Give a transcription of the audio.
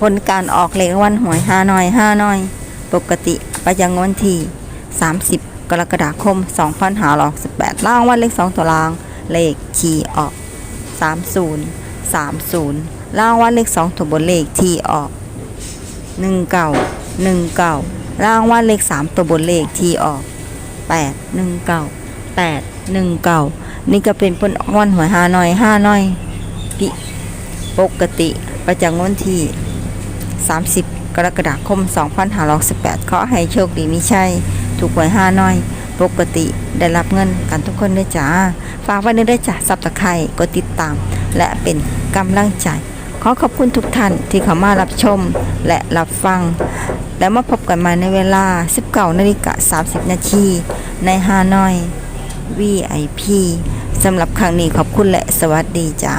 ผลการออกเลขวันหวยห้าน้อยห้าน้อย ปกติประจำวันที่ 30 กรกฎาคม2568ล่างวันเลข2ตัวราง เลขคีย์ออก 30 30ล่างวันเลข2ตัวบนเลขที่ออก19 19ล่างวันเลข3ตัวบนเลขที่ออก 8 19 8 19นี่ก็เป็นผลออกวันหวยห้าน้อยห้าน้อย ปกติประจำวันที่ 30 กรกฎาคม 2518ขอให้โชคดีมีชัยถูกหวยห้าน้อย ปกติได้รับเงินกันทุกคนด้วยจ้า ฝากไว้ในด้วยจ้าซับตะไคร่กดติดตาม และเป็นกำลังใจ ขอขอบคุณทุกท่านที่เข้ามารับชมและรับฟัง แล้วมาพบกันม่ในเวลา 19นาฬิกา30 นาทีในฮานอย VIP สำหรับครั้งนี้ขอบคุณและสวัสดีจ้า